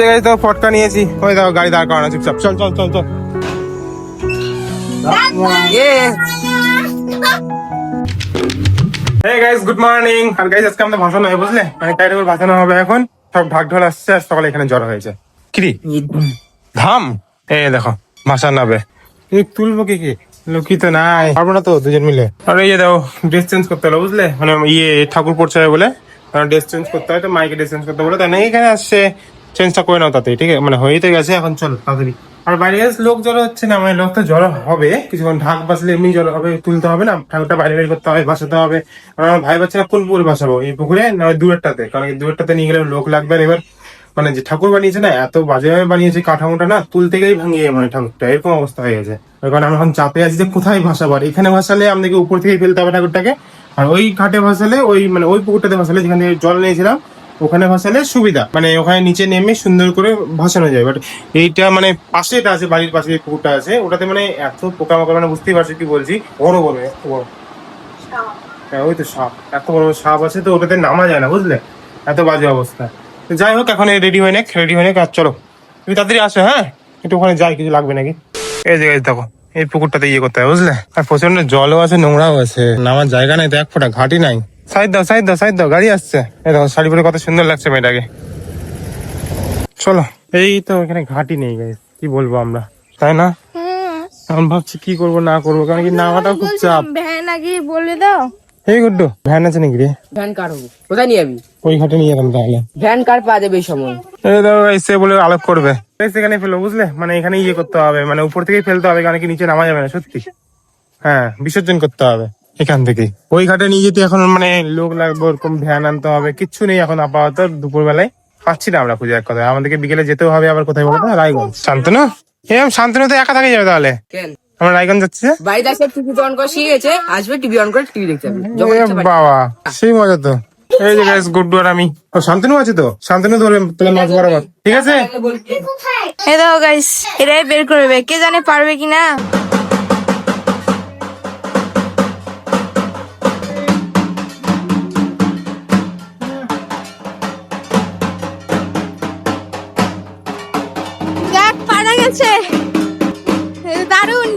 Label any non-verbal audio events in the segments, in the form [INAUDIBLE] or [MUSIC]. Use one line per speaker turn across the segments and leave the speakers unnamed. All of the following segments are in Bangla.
জায়গায় তো ফটকা নিয়েছি। ওই দেখো গাড়ি দাঁড় করানো চুপচাপ। চল চল চল চল. আর আজকে আমাদের ভাসানো হবে বুঝলে? মানে টাইট করে ভাসানো হবে এখন। সব ঢাক ঢোল আসছে আর সকালে এখানে জড়ো হয়েছে। কিরি ধাম এই দেখো ভাসানো হবে তুলবো কি কি? লুকি তো নাই। পারব না তো দুজন মিলে। আর ইয়ে দাও ড্রেস চেঞ্জ করতে হলো বুঝলে? মানে ইয়ে ঠাকুর পড়ছে বলে। ড্রেস চেঞ্জ করতে হয় তো মাইকে ড্রেস চেঞ্জ করতে বলে তাই না? এখানে আসছে। চেঞ্জটা করে নাও তাতে, ঠিক আছে? মানে হয়েই তো গেছে এখন, চলো, তাড়াতাড়ি। আর বাইরে গেছে লোক জড়ো হচ্ছে না মানে লোক তো জড়ো হবে। কিছুক্ষণ ঢাক বাসলে এমনি জড়ো হবে, তুলতে হবে না, ঠাকুরটা বাইরে বের করতে হবে, বাসাতে হবে। আমার ভাই বাচ্চারা কোন পুকুরে বাসাবো, এই পুকুরে না দূরেরটাতে কারণ দূরেরটাতে নিয়ে গেলে লোক লাগবে আর এবার মানে যে ঠাকুর বানিয়েছে না, এত বাজেভাবে বানিয়েছে কাঠামোটা না, তুলতে গেলেই ভাঙিয়ে মানে ঠাকুরটা, এরকম অবস্থা হয়ে গেছে। কারণে আমরা এখন চাপে আছি যে কোথায় ভাসাবো আর এখানে ভাসালে আমাদেরকে উপর থেকে ফেলতে হবে ঠাকুরটাকে। আর ওই ঘাটে ভাসালে ওই মানে ওই পুকুরটাতে ভাসালে যেখানে জল নিয়েছিলাম ওখানে ভাসালে সুবিধা। মানে ওখানে নিচে নেমে সুন্দর করে ভাসানো যায়। বাট এইটা মানে পাশে এটা আছে বাড়ির পাশে যে পুকুরটা আছে ওটাতে মানে এত পোকামাকড় মানে বুঝতেই পারছি কি বলছি? বড় বড় এত বড়। হ্যাঁ ওই তো সাপ। এত বড় সাপ আছে তো ওটাতে নামা যায় না বুঝলে? এত বাজে অবস্থা। যাই হোক এখন রেডি হয়ে নেক রেডি হয়ে নেক আর চলো। তুমি তাড়াতাড়ি আসো হ্যাঁ? একটু ওখানে যাই কিছু লাগবে নাকি? এই জায়গায় দেখো এই পুকুরটাতে ইয়ে করতে হবে বুঝলে? আর প্রচণ্ড জলও আছে নোংরাও আছে। নামার জায়গা নাই তো এক ফোঁটা ঘাটি নাই। সাইড দাও সাইড দাও সাইড দাও গাড়ি আসছে। এই দেখো শাড়ি পরে কত সুন্দর লাগছে মেয়েটাকে। চলো। এই তো এখানে ঘাটি নেই guys, কি বলব আমরা? তাই না? এখন ভাবছি কি করব না করব কারণ কি নামাটাও খুব চাপ।
ভ্যান আগে বলে দাও।
এই গুড্ডু ভ্যান আছে নাকি রে?
ভ্যান কার হব? কোথায় নিয়ে যাবি?
ওই ঘাটে নিয়ে যেতাম তাহলে।
ভ্যান কার পাওয়া যাবে এই সময়?
এই দেখো এসে বলে আলোক করবে। এই সেখানে ফেলো বুঝলে? মানে এখানে ইয়ে করতে হবে মানে উপর থেকেই ফেলতে হবে কারণ কি নিচে নামা যাবে না সত্যি। হ্যাঁ বিসর্জন করতে হবে। এখান থেকে ওই ঘাটে নিয়ে যেতে এখন মানে লোক লাগবে ওরকম ভ্যান আনতে হবে কিচ্ছু নেই এখন আপাতত। দুপুর বেলায় পাচ্ছি না আমরা খুঁজে এক কথায়। আমাদেরকে বিকেলে যেতেও হবে আবার কোথায় বলতো? রায়গঞ্জ। শান্তনু? এরকম শান্তনু তো একা থাকে যাবে তাহলে? আমরা রায়গঞ্জ যাচ্ছি যে?
আসে টিভি অন করে শিখে আসবে টিভি অন করে টিভি দেখতে হবে যখন
এ
ইচ্ছা পারবে।
বাবা সেই মজা তো। এই যে গাইস গুড্ডু আর আমি। ও শান্তনু আছে তো? শান্তনু ধরে তাহলে মাছ বরাবর ঠিক আছে?
এ দাও গাইস এরাই বের করবে। কে জানে পারবে কিনা?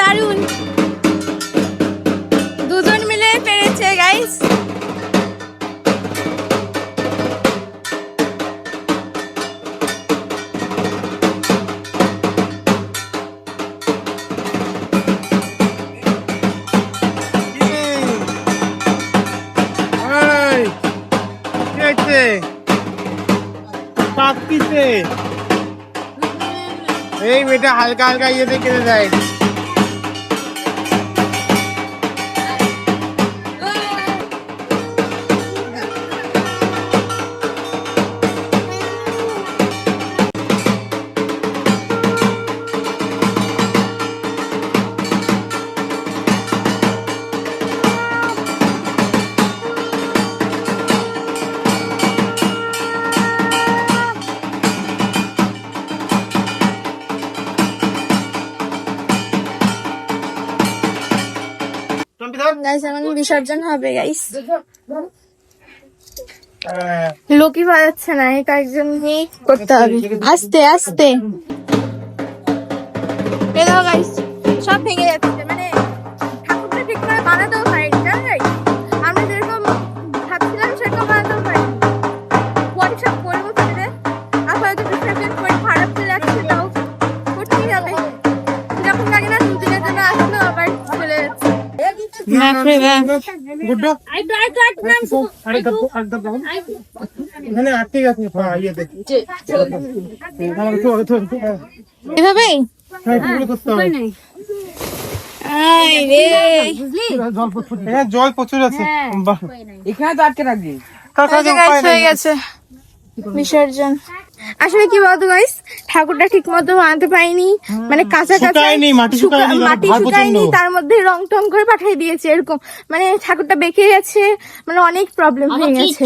দারুণ দুজন মিলে পেরেছে গাইস
এই, মেয়েটা হালকা হালকা ইয়েতে কেটে দেয়।
গাইস এখন বিসর্জন হবে গাইস লোকই বাজাচ্ছে না এটা একজন নিয়ে করতে হবে। আস্তে আস্তে। গাইস সব ভেঙে যাচ্ছে এভাবেই?
হ্যাঁ, এগুলো করতে হবে।
আই রে।
এখানে জল প্রচুর আছে।
এখানে তো আটকে রাখবি।
হয়ে বিসর্জন। আসলে কি বলতো গাইস ঠাকুরটা ঠিক মতো বানাতে পারিনি মানে কাঁচা কাঁচা
মাটি
শুকা-
শুকায়নি,
মাটি শুকায়নি তার মধ্যে রং টং করে পাঠিয়ে দিয়েছে এরকম। মানে ঠাকুরটা বেঁকে গেছে মানে অনেক প্রবলেম হয়ে গেছে।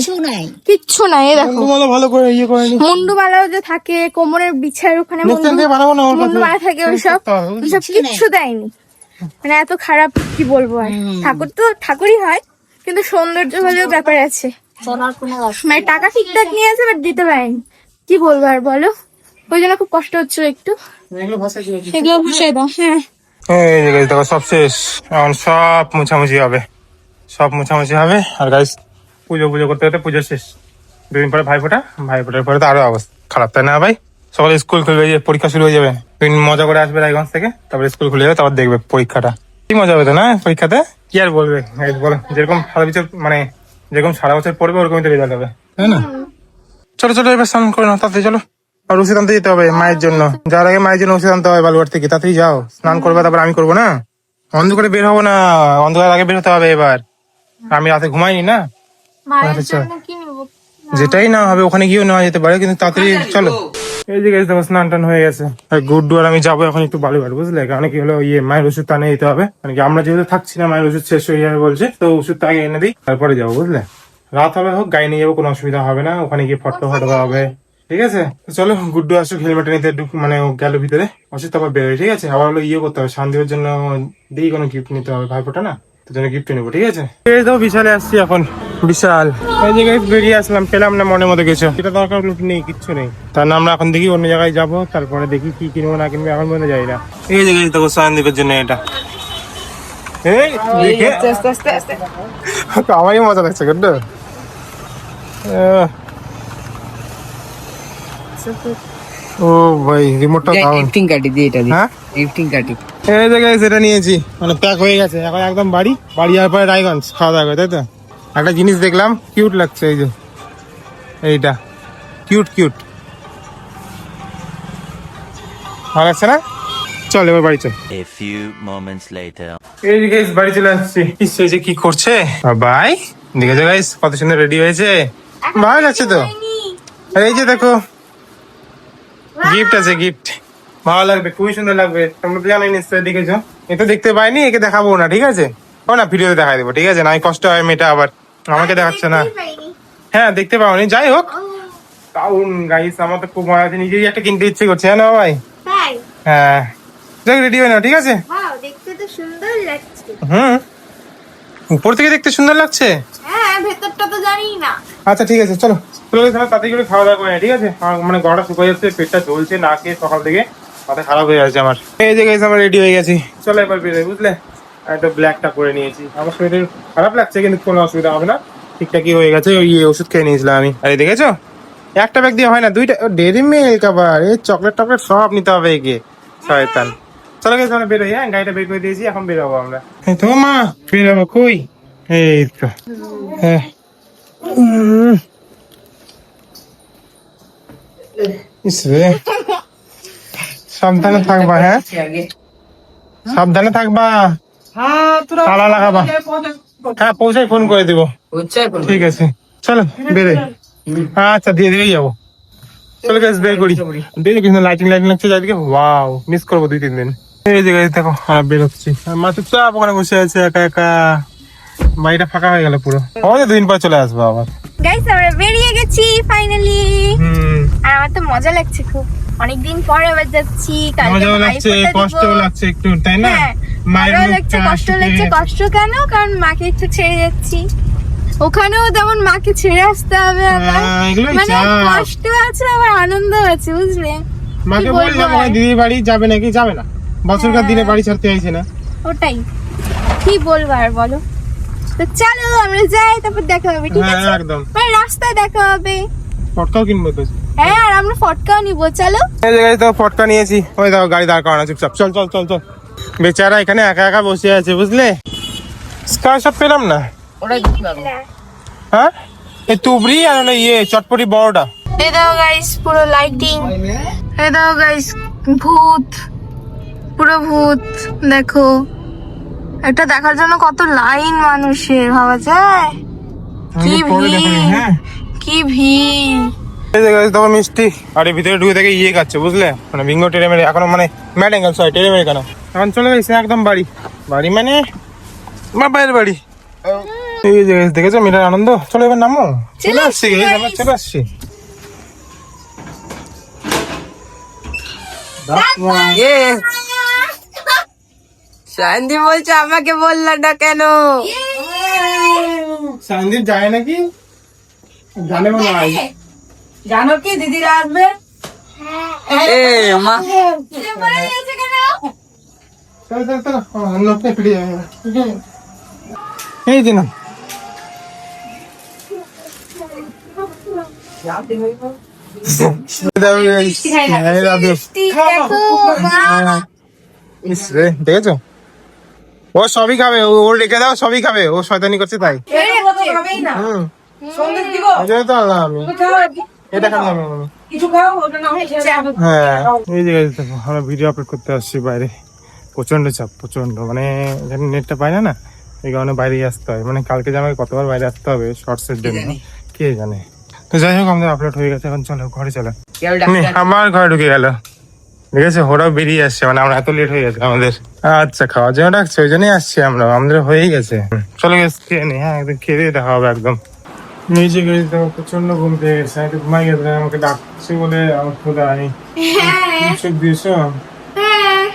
কিচ্ছু নাই দেখো।
ভালো করে ইয়ে করে নি।
মুন্ডুমালাও যে থাকে কোমরের বিছার ওখানে। মুন্ডুমালা থাকে ওইসব ওইসব কিচ্ছু দেয়নি। মানে এত খারাপ কি বলব আর। ঠাকুর তো ঠাকুরই হয় কিন্তু সৌন্দর্য বলেও ব্যাপার আছে। মানে টাকা ঠিকঠাক নিয়ে আছে বাট দিতে পারেনি। কি বলব আর বলো? ওই জন্য খুব কষ্ট হচ্ছিল একটু।
এগুলো
বসিয়ে দাও হ্যাঁ।
এই যে guys, দেখো সব শেষ। এখন সব মোছামুছি হবে। সব মোছামুছি হবে। আর গাইস পুজো পুজো করতে করতে পুজো শেষ। দুদিন পরে ভাইফোঁটা ভাইফোঁটার পরে তো আরও অবস্থা। খারাপ তাই না ভাই? সকালে স্কুল খুলবে যে পরীক্ষা শুরু হয়ে যাবে। মজা করে আসবে রায়গঞ্জ থেকে তারপরে স্কুল খুলে যাবে তারপর দেখবে পরীক্ষাটা। কি মজা হবে তো না পরীক্ষাতে? কি আর বলবে? বলো যেরকম সারা বছর মানে যেরকম সারা বছর পড়বে ওরকমই তো রেজাল্ট হবে। তাই না? চলো চলো এবার স্নান করে নাও তাড়াতাড়ি চলো। আর ওষুধ আনতে যেতে হবে মায়ের জন্য। যার আগে মায়ের জন্য ওষুধ আনতে হবে বালুয়ার থেকে। তাড়াতাড়ি যাও। স্নান করবে তারপর আমি করব না? অন্ধকারে বের হব না। অন্ধকার আগে বের হতে হবে এবার। আমি রাতে ঘুমাইনি না?
মায়ের
আচ্ছা।
জন্য কি নেব?
যেটাই না হবে ওখানে গিয়েও নেওয়া যেতে পারে কিন্তু তাড়াতাড়ি চলো। এই যে গেছে দেখো স্নান টান হয়ে গেছে। আর গুড্ডু আর আমি যাব এখন একটু বালুঘাট বুঝলে? কারণ কি হলো ইয়ে মায়ের ওষুধ টানে দিতে হবে। মানে কি আমরা যেহেতু থাকছি না মায়ের ওষুধ শেষ হয়ে যাবে বলছে তো ওষুধটা আগে এনে দিই তারপরে যাব বুঝলে? রাত হবে হোক গাড়ি নিয়ে যাব কোনো অসুবিধা হবে না ওখানে গিয়ে ফটো ফটো হবে। ঠিক আছে? চলো গুড্ডু আসুক হেলমেট নিতে মানে গেল ভিতরে। অসুস্থ তারপর বেরোয় ঠিক আছে? আবার হলো ইয়ে করতে হবে শান্তির জন্য দিই কোনো গিফট নিতে হবে ভাইফোঁটা না? তোর জন্য গিফট নেব ঠিক আছে? এই তো বিশালে আসছি এখন বিশাল। এই জায়গায় বেরিয়ে আসলাম পেলাম না মনের মতো কিছু। এটা দরকার নেই কিচ্ছু নেই। তার নাম আমরা এখন দেখি অন্য জায়গায় যাব তারপরে দেখি কি কিনবো না কিনবো এখন পর্যন্ত যাই না। এই জায়গায় দেবো সায়নদীপের জন্য এটা। দেখে আমারই মজা লাগছে কিন্তু ও ভাই রিমোটটা দাও
গিফটিং কাটি দিয়ে এটা
হ্যাঁ?
কাটি
এই সেটা নিয়েছি। মানে প্যাক হয়ে গেছে। এখন একদম বাড়ি বাড়ি যাওয়ার পরে রায়গঞ্জ খাওয়া দাওয়া তাই তো? একটা জিনিস দেখলাম কিউট লাগছে এই যে। এইটা। কিউট কিউট ভালো লাগছে না? চল এবার বাড়ি চল. এই যে বাড়ি চলে আসছি। ইস, যে কি করছে? ভাই দেখেছ গাইস কত সুন্দর রেডি হয়েছে? ভালো আছে তো? এই যে দেখো গিফট আছে গিফট ভালো লাগবে খুবই সুন্দর লাগবে। তোমরা তো জানোই নিশ্চয়ই দেখেছ? এ তো দেখতে পাইনি একে দেখাবো না ঠিক আছে? ও না ভিডিওতে দেখাই দেবো ঠিক আছে? না কষ্ট হয় মেয়েটা আবার। আমাকে দেখাচ্ছে না। হ্যাঁ দেখতে পাওনি যাই হোক। কাউন গাইস আমার তো খুব মজা আছে নিজেই একটা কিনতে ইচ্ছে করছে হ্যাঁ না ভাই হ্যাঁ। যাক রেডি হয়ে নাও ঠিক আছে?
দেখতে তো সুন্দর লাগছে।
হুম। উপর থেকে দেখতে সুন্দর লাগছে?
হ্যাঁ ভেতরটা তো জানি না।
আচ্ছা ঠিক আছে চলো। চলো তাহলে তাতে করে খাওয়া দাওয়া করে ঠিক আছে? মানে গলাটা শুকিয়ে যাচ্ছে পেটটা জ্বলছে না খেয়ে সকাল থেকে মাথা খারাপ হয়ে যাচ্ছে আমার। এই যে গেছে আমরা রেডি হয়ে গেছি। চলো এবার বেরোই বুঝলে? একটা ব্ল্যাকটা করে নিয়েছি। আমার শরীরে খারাপ লাগছে কিন্তু কোনো অসুবিধা হবে না। ঠিকঠাকই হয়ে গেছে ওই ইয়ে ওষুধ খেয়ে নিয়েছিলাম আমি। আরে দেখেছ? একটা ব্যাগ দিয়ে হয় না দুইটা ডেরি মিল্ক আবার এই চকলেট টকলেট সব নিতে হবে একে। শয়তান। চলো গেছে আমরা বেরোই হ্যাঁ? গাড়িটা বের করে দিয়েছি, এখন বেরোবো আমরা। তো মা বেরোবো কই? এই তো। হ্যাঁ সাবধানে থাকবা হ্যাঁ? সাবধানে থাকবা। তালা লাগাবা। হ্যাঁ পৌঁছাই ফোন করে দিব। ঠিক আছে। চলো, বেরে আচ্ছা দিয়ে দিয়েই যাব। চলো গ্যাস বের করি। বের কিন্তু লাইটিং লাইটিং লাগছে চারিদিকে। ওয়াও মিস করব দুই, তিন দিন। এই যে দেখো হ্যাঁ বেরোচ্ছি। মা চুপচাপ ওখানে বসে আছে একা একা। বাড়িটা ফাঁকা হয়ে গেল পুরো। আমাদের দুদিন পর চলে আসব আবার।
গাইস আমরা বেরিয়ে গেছি ফাইনালি আর আমার তো মজা লাগছে খুব। অনেকদিন পরে আবার যাচ্ছি
মজাও লাগছে কষ্টও লাগছে একটু তাই না?
হ্যাঁ
মায়ের
লাগছে কষ্ট লাগছে কষ্ট কেন? কারণ মাকে একটু ছেড়ে যাচ্ছি। ওখানেও তেমন মাকে ছেড়ে আসতে হবে আবার।
হ্যাঁ,
মানে কষ্ট আছে আবার আনন্দ আছে বুঝলে?
মাকে বললাম দিদি বাড়ি যাবে নাকি? যাবে না। বছরকার দিনে বাড়ি ছাড়তে চাইছে না।
ওটাই। কি বলব আর বলো? তো চলো আমরা যাই তারপর দেখা হবে ঠিক
হ্যাঁ
আছে?
একদম।
মানে রাস্তায় দেখা হবে।
পটকাও কিনবো তো।
হ্যাঁ আর আমরা ফটকাও নিবো চলো।
এই জায়গায় তো পটকা নিয়েছি। ওই দেখো গাড়ি দাঁড় করানো চুপচাপ চল চল চল চল বেচারা এখানে একা একা বসে আছে বুঝলে? স্কার সব পেলাম না।
পাবো
হ্যাঁ? এই তুবড়ি আর হলো ইয়ে চটপটি বড়টা।
এই দাও গাইস পুরো লাইটিং এই দাও গাইস ভূত। পুরো ভূত দেখো। এটা দেখার জন্য কত লাইন মানুষের ভাবা যায়? কি ভিড়।
হ্যাঁ?
কি ভিড়?
এই জায়গায় দেখো মিষ্টি। আর ভিতরে ঢুকে থেকে ইয়ে খাচ্ছে বুঝলে? মানে বিঙ্গো টেরে মেরে এখনও মানে ম্যাডেঙ্গেল সরি টেরে মেরে কেন? এখন চলে গেছে একদম বাড়ি। বাড়ি মানে বাবার বাড়ি। এই যে দেখেছ মিটার আনন্দ? চলো এবার নামো। চলে আসছি চলে আসছি।
এ শান্তি বলছে আমাকে বললা না কেন?
সন্দীপ যায় নাকি? জানে মনে হয়।
জানো কি দিদিরা আসবে? এ মা।
এই দিন দেখেছ? ও সবই খাবে ও ওর রেখে দাও সবই খাবে ও শয়তানি করছে তাই। হুম। হ্যাঁ আমরা ভিডিও আপলোড করতে আসছি বাইরে। প্রচণ্ড চাপ প্রচণ্ড মানে এখানে নেটটা পাই না না? এই কারণে বাইরে আসতে হয়। মানে কালকে যে আমাকে কতবার বাইরে আসতে হবে শর্টসের জন্য। কে জানে? তো যাই হোক আমাদের আপলোড হয়ে গেছে এখন চলো ঘরে চলো। আবার ঘরে ঢুকে গেল। ঠিক আছে ওরাও বেরিয়ে আসছে মানে আমরা এত লেট হয়ে গেছে আমাদের। আচ্ছা খাওয়া যাওয়া ডাকছে ওই জন্যই আসছি আমরা আমাদের হয়েই গেছে। চলে গেছে খেয়ে নি হ্যাঁ একদম খেয়ে দিয়ে দেখা হবে একদম। নিচে গেছি তো প্রচণ্ড ঘুম পেয়ে গেছে আমি তো ঘুমাই গেছে আমাকে ডাকছে বলে আমার খোদা আমি
হ্যাঁ।
দিয়েছ?
হ্যাঁ।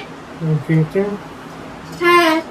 হ্যাঁ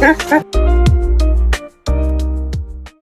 嗯 [LAUGHS] 嗯